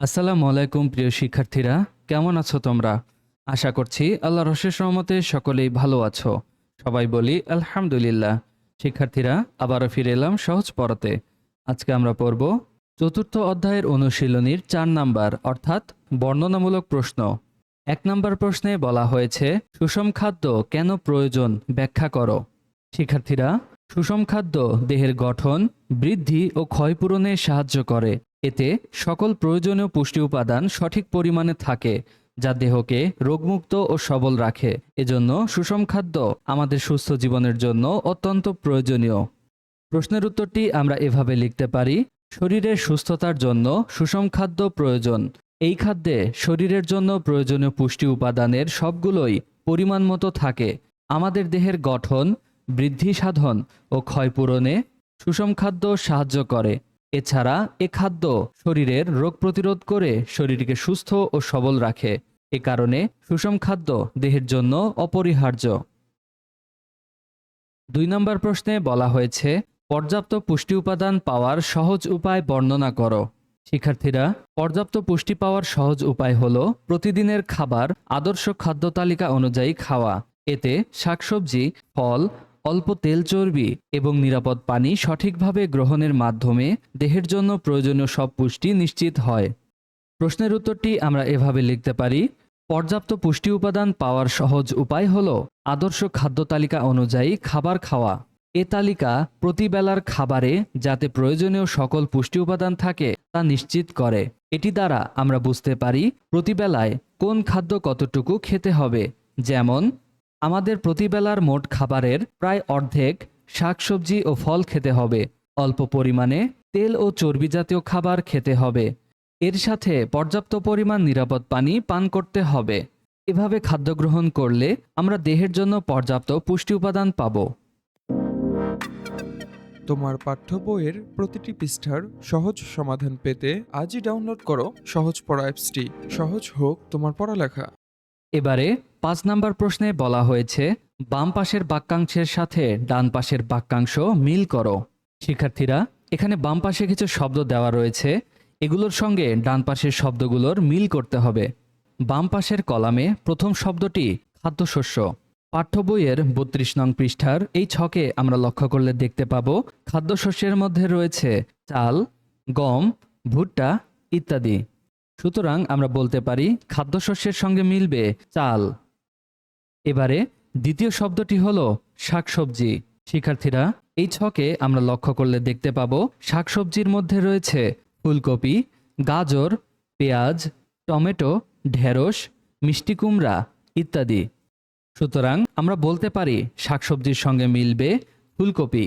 আসসালামু আলাইকুম, প্রিয় শিক্ষার্থীরা। কেমন আছো তোমরা? আশা করছি আল্লাহ রশেষ রহমতে সকলেই ভালো আছো। সবাই বলি, আলহামদুলিল্লাহ। শিক্ষার্থীরা, আবারও ফিরে এলাম সহজ পড়াতে। আজকে আমরা পড়ব চতুর্থ অধ্যায়ের অনুশীলনীর চার নাম্বার, অর্থাৎ বর্ণনামূলক প্রশ্ন। এক নাম্বার প্রশ্নে বলা হয়েছে, সুষম খাদ্য কেন প্রয়োজন? ব্যাখ্যা করো। শিক্ষার্থীরা, সুষম খাদ্য দেহের গঠন, বৃদ্ধি ও ক্ষয়পূরণে সাহায্য করে। এতে সকল প্রয়োজনীয় পুষ্টি উপাদান সঠিক পরিমাণে থাকে, যা দেহকে রোগমুক্ত ও সবল রাখে। এজন্য সুষম খাদ্য আমাদের সুস্থ জীবনের জন্য অত্যন্ত প্রয়োজনীয়। প্রশ্নের উত্তরটি আমরা এভাবে লিখতে পারি, শরীরের সুস্থতার জন্য সুষম খাদ্য প্রয়োজন। এই খাদ্যে শরীরের জন্য প্রয়োজনীয় পুষ্টি উপাদানের সবগুলোই পরিমাণ মতো থাকে। আমাদের দেহের গঠন, বৃদ্ধি সাধন ও ক্ষয়পূরণে সুষম খাদ্য সাহায্য করে। এছাড়া এ খাদ্য শরীরের রোগ প্রতিরোধ করে শরীরকে সুস্থ ও সবল রাখে। এ কারণে সুষম খাদ্য দেহের জন্য অপরিহার্য। দুই নম্বর প্রশ্নে বলা হয়েছে, পর্যাপ্ত পুষ্টি উপাদান পাওয়ার সহজ উপায় বর্ণনা করো। শিক্ষার্থীরা, পর্যাপ্ত পুষ্টি পাওয়ার সহজ উপায় হল প্রতিদিনের খাবার আদর্শ খাদ্য তালিকা অনুযায়ী খাওয়া। এতে শাকসবজি, ফল অল্প তেল চর্বি এবং নিরাপদ পানি সঠিকভাবে গ্রহণের মাধ্যমে দেহের জন্য প্রয়োজনীয় সব পুষ্টি নিশ্চিত হয়। প্রশ্নের উত্তরটি আমরা এভাবে লিখতে পারি, পর্যাপ্ত পুষ্টি উপাদান পাওয়ার সহজ উপায় হল আদর্শ খাদ্য তালিকা অনুযায়ী খাবার খাওয়া। এ তালিকা প্রতিবেলার খাবারে যাতে প্রয়োজনীয় সকল পুষ্টি উপাদান থাকে তা নিশ্চিত করে। এটি দ্বারা আমরা বুঝতে পারি প্রতিবেলায় কোন খাদ্য কতটুকু খেতে হবে, যেমন আমাদের প্রতিবেলার মোট খাবারের প্রায় অর্ধেক শাকসবজি ও ফল খেতে হবে। অল্প পরিমাণে তেল ও চর্বি জাতীয় খাবার খেতে হবে। এর সাথে পর্যাপ্ত পরিমাণ নিরাপদ পানি পান করতে হবে। এভাবে খাদ্য গ্রহণ করলে আমরা দেহের জন্য পর্যাপ্ত পুষ্টি উপাদান পাব। তোমার পাঠ্য বইয়ের প্রতিটি পৃষ্ঠার সহজ সমাধান পেতে আজই ডাউনলোড করো সহজ পড়া অ্যাপসটি। সহজ হোক তোমার পড়ালেখা। এবারে পাঁচ নাম্বার প্রশ্নে বলা হয়েছে, বাম পাশের বাক্যাংশের সাথে ডান পাশের বাক্যাংশ মিল করো। শিক্ষার্থীরা, এখানে বাম পাশে কিছু শব্দ দেওয়া রয়েছে, এগুলোর সঙ্গে ডান পাশের শব্দগুলোর মিল করতে হবে। বাম পাশের কলামে প্রথম শব্দটি খাদ্যশস্য। পাঠ্য বইয়ের বত্রিশ নং পৃষ্ঠার এই ছকে আমরা লক্ষ্য করলে দেখতে পাবো, খাদ্যশস্যের মধ্যে রয়েছে চাল, গম, ভুট্টা ইত্যাদি। সুতরাং আমরা বলতে পারি, খাদ্যশস্যের সঙ্গে মিলবে চাল। এবারে দ্বিতীয় শব্দটি হলো শাকসবজি। শিক্ষার্থীরা, এই ছকে আমরা লক্ষ্য করলে দেখতে পাবো, শাকসবজির মধ্যে রয়েছে ফুলকপি, গাজর, পেঁয়াজ, টমেটো, ঢেঁড়স, মিষ্টি কুমড়া ইত্যাদি। সুতরাং আমরা বলতে পারি, শাকসবজির সঙ্গে মিলবে ফুলকপি।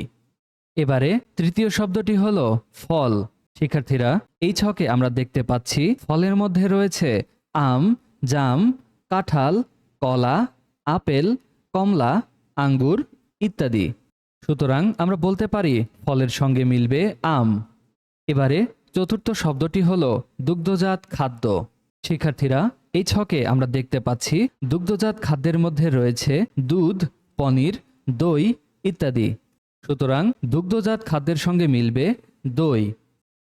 এবারে তৃতীয় শব্দটি হলো ফল। শিক্ষার্থীরা, এই ছকে আমরা দেখতে পাচ্ছি ফলের মধ্যে রয়েছে আম, জাম, কাঁঠাল, কলা, আপেল, কমলা, আঙ্গুর ইত্যাদি। সুতরাং আমরা বলতে পারি ফলের সঙ্গে মিলবে আম। এবারে চতুর্থ শব্দটি হলো দুগ্ধজাত খাদ্য। শিক্ষার্থীরা, এই ছকে আমরা দেখতে পাচ্ছি দুগ্ধজাত খাদ্যের মধ্যে রয়েছে দুধ, পনির, দই ইত্যাদি। সুতরাং দুগ্ধজাত খাদ্যের সঙ্গে মিলবে দই।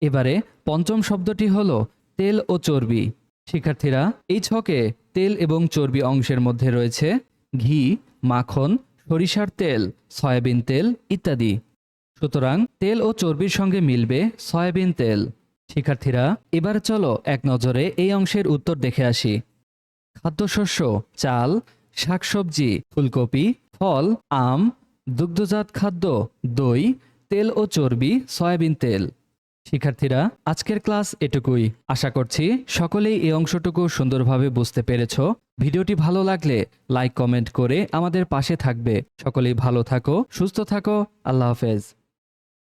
এবারে পঞ্চম শব্দটি হল তেল ও চর্বি। শিক্ষার্থীরা, এই ছকে তেল এবং চর্বি অংশের মধ্যে রয়েছে ঘি, মাখন, সরিষার তেল, সয়াবিন তেল ইত্যাদি। সুতরাং তেল ও চর্বির সঙ্গে মিলবে সয়াবিন তেল। শিক্ষার্থীরা, এবার চলো এক নজরে এই অংশের উত্তর দেখে আসি। খাদ্যশস্য, চাল, শাকসবজি, ফুলকপি, ফল, আম, দুগ্ধজাত খাদ্য, দই, তেল ও চর্বি, সয়াবিন তেল। শিক্ষার্থীরা, আজকের ক্লাস এটুকুই। আশা করছি সকলেই এই অংশটুকু সুন্দরভাবে বুঝতে পেরেছ। ভিডিওটি ভালো লাগলে লাইক, কমেন্ট করে আমাদের পাশে থাকবে। সকলেই ভালো থাকো, সুস্থ থাকো। আল্লাহ হাফেজ।